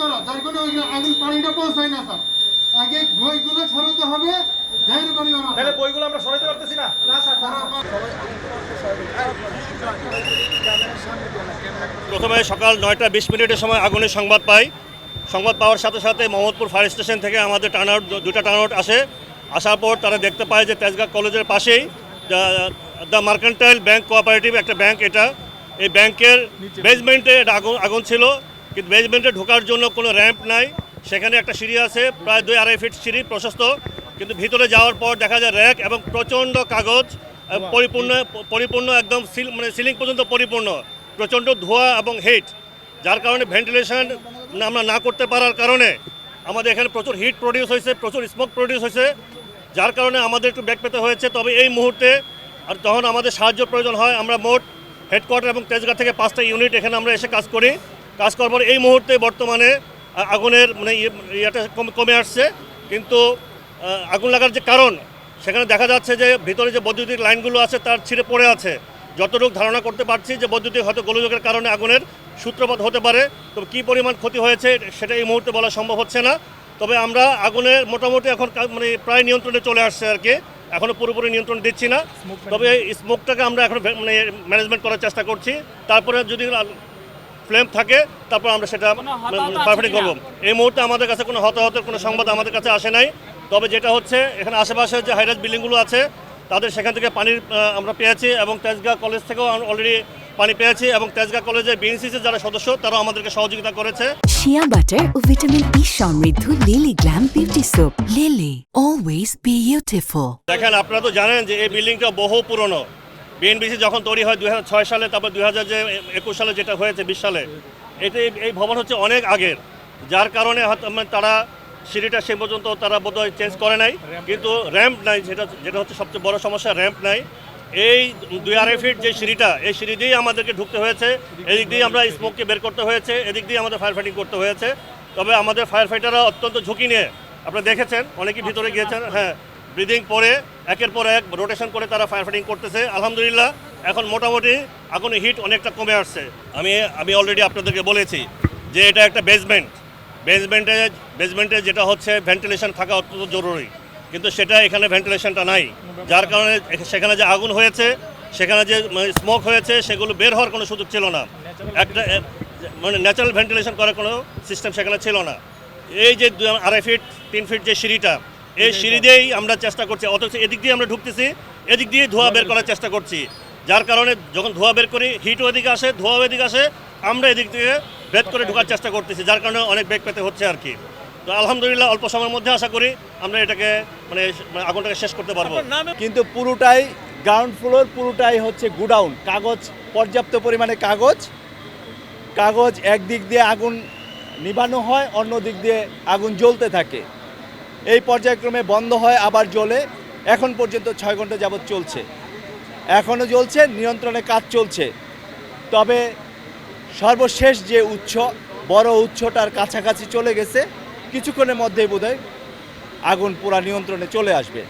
করা যার কোনো আগুন পানিটা পৌঁছায় না স্যার আগে বইগুলো সরাতে হবে দেহের পরিমাণ তাহলে বইগুলো আমরা সরাইতে পারতেছি না প্রথমে সকাল নয়টা বিশ মিনিটের সময় আগুনের সংবাদ পাই সংবাদ পাওয়ার সাথে সাথে মোহাম্মদপুর ফায়ার স্টেশন থেকে আমাদের টার্ন আউট দুটা টার্ন আউট আসে আসার পর তারা দেখতে পায় যে তেজগাঁ কলেজের পাশেই দ্য মার্কেন্টাইল ব্যাংক কোঅপারেটিভ একটা ব্যাংক এটা এই ব্যাংকের বেসমেন্টে এটা আগুন আগুন ছিল কিন্তু বেসমেন্টে ঢোকার জন্য কোনো র্যাম্প নাই। সেখানে একটা সিঁড়ি আছে প্রায় দুই আড়াই ফিট সিঁড়ি প্রশস্ত। কিন্তু ভিতরে যাওয়ার পর দেখা যায় র্যাক এবং প্রচণ্ড কাগজ পরিপূর্ণ পরিপূর্ণ একদম সিল মানে সিলিং পর্যন্ত পরিপূর্ণ প্রচণ্ড ধোঁয়া এবং হিট যার কারণে ভেন্টিলেশন আমরা না করতে পারার কারণে আমাদের এখানে প্রচুর হিট প্রডিউস হয়েছে প্রচুর স্মোক প্রডিউস হয়েছে। যার কারণে আমাদের একটু ব্যাক পেতে হয়েছে। তবে এই মুহূর্তে আর তখন আমাদের সাহায্য প্রয়োজন হয়। আমরা মোট হেডকোয়ার্টার এবং তেজগাঁ থেকে পাঁচটা ইউনিট এখানে আমরা এসে কাজ করি। কাজ করবার এই মুহূর্তে বর্তমানে আগুনের মানে ইয়ে- ইয়েটা কম- কমে আসছে। কিন্তু আগুন লাগার যে কারণ সেখানে দেখা যাচ্ছে যে ভিতরে যে বৈদ্যুতিক লাইনগুলো আছে তার ছিঁড়ে পড়ে আছে। যতটুকু ধারণা করতে পারছি যে বৈদ্যুতিক হয়তো গোলযোগের কারণে আগুনের সূত্রপাত হতে পারে। তবে কী পরিমাণ ক্ষতি হয়েছে সেটা এই মুহূর্তে বলা সম্ভব হচ্ছে না। তবে আমরা আগুনের মোটামুটি এখন মানে প্রায় নিয়ন্ত্রণে চলে আসছে আর কি। এখনও পুরোপুরি নিয়ন্ত্রণ দিচ্ছি না। তবে এই স্মোকটাকে আমরা এখন মানে ম্যানেজমেন্ট করার চেষ্টা করছি। তারপরে যদি ফ্লেম থাকে তারপর আমরা সেটা পারফেক্ট করব। এই মুহূর্তে আমাদের কাছে কোনো হতাহতের কোনো সংবাদ আমাদের কাছে আসে নাই। তবে যেটা হচ্ছে এখানে আশেপাশে যে হাইরাজ বিল্ডিংগুলো আছে তাদের সেখান থেকে পানির আমরা পেয়েছি এবং তেজগাঁ কলেজ থেকেও অলরেডি পানি পেয়েছি এবং তেজগাঁ কলেজে বিএনসিসির যারা সদস্য তারাও আমাদেরকে সহযোগিতা করেছে। শিয়া বাটার ও ভিটামিন ই সমৃদ্ধ Lily glam beauty soap Lily always beautiful দেখেন আপনারা তো জানেন যে এই বিল্ডিংটা বহু পুরনো। বিএনবিসি যখন তৈরি হয় দুই হাজার ছয় সালে, তারপর দুই হাজার যে একুশ সালে যেটা হয়েছে, বিশ সালে এই- এই ভবন হচ্ছে অনেক আগের। যার কারণে মানে তারা সিঁড়িটা সে পর্যন্ত তারা বোধহয় চেঞ্জ করে নাই। কিন্তু র্যাম্প নাই, যেটা যেটা হচ্ছে সবচেয়ে বড় সমস্যা র্যাম্প নাই। এই দুই আড়াই ফিট যে সিঁড়িটা, এই সিঁড়ি দিয়েই আমাদেরকে ঢুকতে হয়েছে। এদিক দিয়ে আমরা স্মোককে বের করতে হয়েছে, এদিক দিয়ে আমাদের ফায়ার ফাইটিং করতে হয়েছে। তবে আমাদের ফায়ার ফাইটাররা অত্যন্ত ঝুঁকি নিয়ে আপনারা দেখেছেন, অনেকেই ভিতরে গিয়েছেন হ্যাঁ ব্রিদিং পরে, একের পর এক রোটেশন করে তারা ফায়ার ফাইটিং করতেছে। আলহামদুলিল্লাহ, এখন মোটামুটি আগুনের হিট অনেকটা কমে আসছে। আমি আমি অলরেডি আপনাদেরকে বলেছি যে এটা একটা বেসমেন্ট বেসমেন্টে বেসমেন্টে যেটা হচ্ছে ভেন্টিলেশন থাকা অত্যন্ত জরুরি। কিন্তু সেটা এখানে ভেন্টিলেশনটা নাই। যার কারণে সেখানে যে আগুন হয়েছে, সেখানে যে স্মোক হয়েছে, সেগুলো বের হওয়ার কোনো সুযোগ ছিল না। একটা মানে ন্যাচারাল ভেন্টিলেশন করার কোনো সিস্টেম সেখানে ছিল না। এই যে আড়াই ফিট তিন ফিট যে সিঁড়িটা এই সিঁড়ি দিয়েই আমরা চেষ্টা করছি অথচ এদিক দিয়ে আমরা ঢুকতেছি এদিক দিয়ে ধোঁয়া বের করার চেষ্টা করছি। যার কারণে যখন ধোঁয়া বের করি হিটও এদিকে আসে ধোঁয়াও এদিকে আসে আমরা এদিক থেকে ভেদ করে ঢোকার চেষ্টা করতেছি যার কারণে অনেক বেগ পেতে হচ্ছে আর কি। তো আলহামদুলিল্লাহ অল্প সময়ের মধ্যে আশা করি আমরা এটাকে মানে মানে আগুনটাকে শেষ করতে পারব। কিন্তু পুরোটাই গ্রাউন্ড ফ্লোর পুরোটাই হচ্ছে গুডাউন। কাগজ পর্যাপ্ত পরিমাণে কাগজ। কাগজ একদিক দিয়ে আগুন নিবানো হয় অন্য দিক দিয়ে আগুন জ্বলতে থাকে। এই পর্যায়ক্রমে বন্ধ হয়, আবার জ্বলে। এখন পর্যন্ত ছয় ঘণ্টা যাবৎ চলছে। এখনও জ্বলছে, নিয়ন্ত্রণে কাজ চলছে। তবে সর্বশেষ যে উৎস, বড় উৎসটার কাছাকাছি চলে গেছে, কিছুক্ষণের মধ্যেই বোধহয় আগুন পুরা নিয়ন্ত্রণে চলে আসবে।